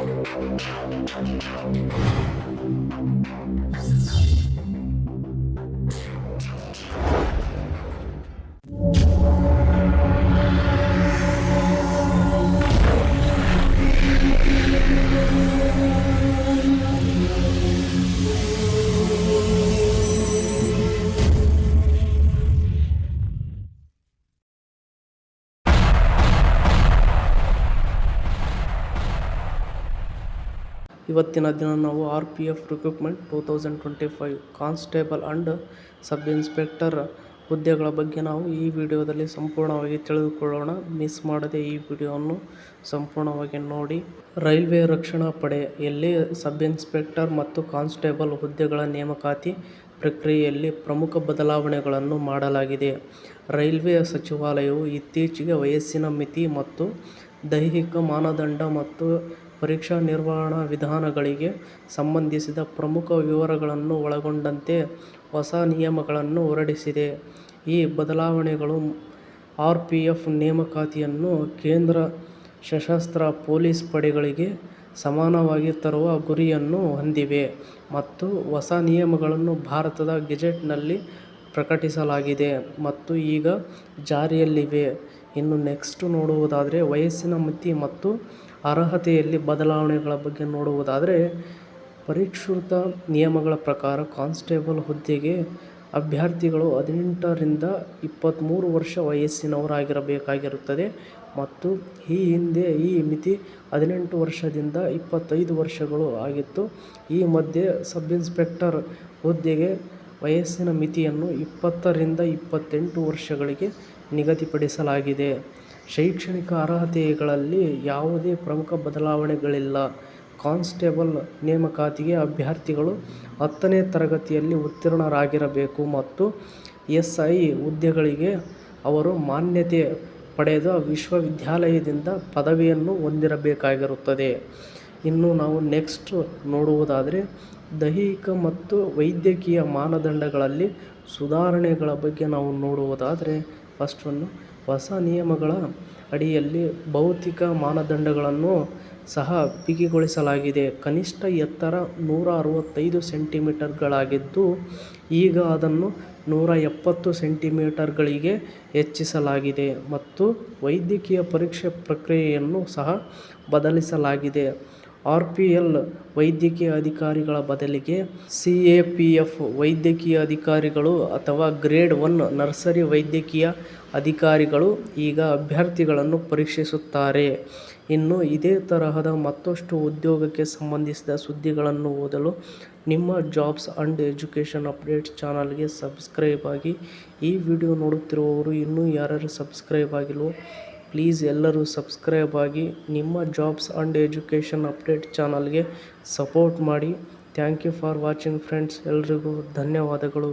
Thank you. ಇವತ್ತಿನ ದಿನ ನಾವು R P F recruitment two thousand twenty five constable and sub inspector ಹುದ್ದೆಗಳ ಬಗ್ಗೆ ನಾವು ಈ ವಿಡಿಯೋದಲ್ಲಿ ಸಂಪೂರ್ಣವಾಗಿ ತಿಳಿದುಕೊಳ್ಳೋಣ. ಮಿಸ್ ಮಾಡದೆ ಈ ವಿಡಿಯೋವನ್ನು ಸಂಪೂರ್ಣವಾಗಿ ನೋಡಿ. ರೈಲ್ವೆ ರಕ್ಷಣಾ ಪಡೆಯಲ್ಲಿ ಸಬ್ ಇನ್ಸ್ಪೆಕ್ಟರ್ ಮತ್ತು ಕಾನ್ಸ್ಟೇಬಲ್ ಹುದ್ದೆಗಳ ನೇಮಕಾತಿ ಪ್ರಕ್ರಿಯೆಯಲ್ಲಿ ಪ್ರಮುಖ ಬದಲಾವಣೆಗಳನ್ನು ಮಾಡಲಾಗಿದೆ. ರೈಲ್ವೆ ಸಚಿವಾಲಯವು ಇತ್ತೀಚೆಗೆ ವಯಸ್ಸಿನ ಮಿತಿ ಮತ್ತು ದೈಹಿಕ ಮಾನದಂಡ ಮತ್ತು ಪರೀಕ್ಷಾ ನಿರ್ವಹಣಾ ವಿಧಾನಗಳಿಗೆ ಸಂಬಂಧಿಸಿದ ಪ್ರಮುಖ ವಿವರಗಳನ್ನು ಒಳಗೊಂಡಂತೆ ಹೊಸ ನಿಯಮಗಳನ್ನು ಹೊರಡಿಸಿದೆ. ಈ ಬದಲಾವಣೆಗಳು ಆರ್ ಪಿ ಎಫ್ ನೇಮಕಾತಿಯನ್ನು ಕೇಂದ್ರ ಸಶಸ್ತ್ರ ಪೊಲೀಸ್ ಪಡೆಗಳಿಗೆ ಸಮಾನವಾಗಿ ತರುವ ಗುರಿಯನ್ನು ಹೊಂದಿವೆ ಮತ್ತು ಹೊಸ ನಿಯಮಗಳನ್ನು ಭಾರತದ ಗೆಜೆಟ್ನಲ್ಲಿ ಪ್ರಕಟಿಸಲಾಗಿದೆ ಮತ್ತು ಈಗ ಜಾರಿಯಲ್ಲಿವೆ. ಇನ್ನು ನೆಕ್ಸ್ಟ್ ನೋಡುವುದಾದರೆ ವಯಸ್ಸಿನ ಮಿತಿ ಮತ್ತು ಅರ್ಹತೆಯಲ್ಲಿ ಬದಲಾವಣೆಗಳ ಬಗ್ಗೆ ನೋಡುವುದಾದರೆ ಪರಿಷ್ಕೃತ ನಿಯಮಗಳ ಪ್ರಕಾರ ಕಾನ್ಸ್ಟೇಬಲ್ ಹುದ್ದೆಗೆ ಅಭ್ಯರ್ಥಿಗಳು ಹದಿನೆಂಟರಿಂದ ಇಪ್ಪತ್ತ್ಮೂರು ವರ್ಷ ವಯಸ್ಸಿನವರಾಗಿರಬೇಕಾಗಿರುತ್ತದೆ ಮತ್ತು ಈ ಹಿಂದೆ ಈ ಮಿತಿ ಹದಿನೆಂಟು ವರ್ಷದಿಂದ ಇಪ್ಪತ್ತೈದು ವರ್ಷಗಳು ಆಗಿತ್ತು. ಈ ಮಧ್ಯೆ ಸಬ್ ಇನ್ಸ್ಪೆಕ್ಟರ್ ಹುದ್ದೆಗೆ ವಯಸ್ಸಿನ ಮಿತಿಯನ್ನು ಇಪ್ಪತ್ತರಿಂದ ಇಪ್ಪತ್ತೆಂಟು ವರ್ಷಗಳಿಗೆ ನಿಗದಿಪಡಿಸಲಾಗಿದೆ. ಶೈಕ್ಷಣಿಕ ಅರ್ಹತೆಗಳಲ್ಲಿ ಯಾವುದೇ ಪ್ರಮುಖ ಬದಲಾವಣೆಗಳಿಲ್ಲ. ಕಾನ್ಸ್ಟೇಬಲ್ ನೇಮಕಾತಿಗೆ ಅಭ್ಯರ್ಥಿಗಳು ಹತ್ತನೇ ತರಗತಿಯಲ್ಲಿ ಉತ್ತೀರ್ಣರಾಗಿರಬೇಕು ಮತ್ತು ಎಸ್ ಐ ಹುದ್ದೆಗಳಿಗೆ ಅವರು ಮಾನ್ಯತೆ ಪಡೆದ ವಿಶ್ವವಿದ್ಯಾಲಯದಿಂದ ಪದವಿಯನ್ನು ಹೊಂದಿರಬೇಕಾಗಿರುತ್ತದೆ. ಇನ್ನು ನಾವು ನೆಕ್ಸ್ಟ್ ನೋಡುವುದಾದರೆ, ದೈಹಿಕ ಮತ್ತು ವೈದ್ಯಕೀಯ ಮಾನದಂಡಗಳಲ್ಲಿ ಸುಧಾರಣೆಗಳ ಬಗ್ಗೆ ನಾವು ನೋಡುವುದಾದರೆ ಫಸ್ಟ್ ಒನ್ನು ಹೊಸ ನಿಯಮಗಳ ಅಡಿಯಲ್ಲಿ ಭೌತಿಕ ಮಾನದಂಡಗಳನ್ನು ಸಹ ಬಿಗಿಗೊಳಿಸಲಾಗಿದೆ. ಕನಿಷ್ಠ ಎತ್ತರ ನೂರ ಅರವತ್ತೈದು ಸೆಂಟಿಮೀಟರ್ಗಳಾಗಿದ್ದು, ಈಗ ಅದನ್ನು ನೂರ ಎಪ್ಪತ್ತು ಸೆಂಟಿಮೀಟರ್ಗಳಿಗೆ ಹೆಚ್ಚಿಸಲಾಗಿದೆ ಮತ್ತು ವೈದ್ಯಕೀಯ ಪರೀಕ್ಷೆ ಪ್ರಕ್ರಿಯೆಯನ್ನು ಸಹ ಬದಲಿಸಲಾಗಿದೆ. ಆರ್ ಪಿ ಎಲ್ ವೈದ್ಯಕೀಯ ಅಧಿಕಾರಿಗಳ ಬದಲಿಗೆ ಸಿ ಎ ಪಿ ಎಫ್ ವೈದ್ಯಕೀಯ ಅಧಿಕಾರಿಗಳು ಅಥವಾ ಗ್ರೇಡ್ ಒನ್ ನರ್ಸರಿ ವೈದ್ಯಕೀಯ ಅಧಿಕಾರಿಗಳು ಈಗ ಅಭ್ಯರ್ಥಿಗಳನ್ನು ಪರೀಕ್ಷಿಸುತ್ತಾರೆ. ಇನ್ನು ಇದೇ ತರಹದ ಮತ್ತಷ್ಟು ಉದ್ಯೋಗಕ್ಕೆ ಸಂಬಂಧಿಸಿದ ಸುದ್ದಿಗಳನ್ನು ಓದಲು ನಿಮ್ಮ ಜಾಬ್ಸ್ ಆ್ಯಂಡ್ ಎಜುಕೇಷನ್ ಅಪ್ಡೇಟ್ಸ್ ಚಾನಲ್ಗೆ ಸಬ್ಸ್ಕ್ರೈಬ್ ಆಗಿ ಈ ವಿಡಿಯೋ ನೋಡುತ್ತಿರುವವರು ಇನ್ನೂ ಯಾರ್ಯಾರು ಸಬ್ಸ್ಕ್ರೈಬ್ ಆಗಿಲ್ವೋ ಪ್ಲೀಸ್ ಎಲ್ಲರೂ ಸಬ್ಸ್ಕ್ರೈಬ್ ಆಗಿ ನಿಮ್ಮ ಜಾಬ್ಸ್ ಆ್ಯಂಡ್ ಎಜುಕೇಷನ್ ಅಪ್ಡೇಟ್ ಚಾನಲ್ಗೆ ಸಪೋರ್ಟ್ ಮಾಡಿ. Thank you for watching friends. ಎಲ್ರಿಗೂ ಧನ್ಯವಾದಗಳು.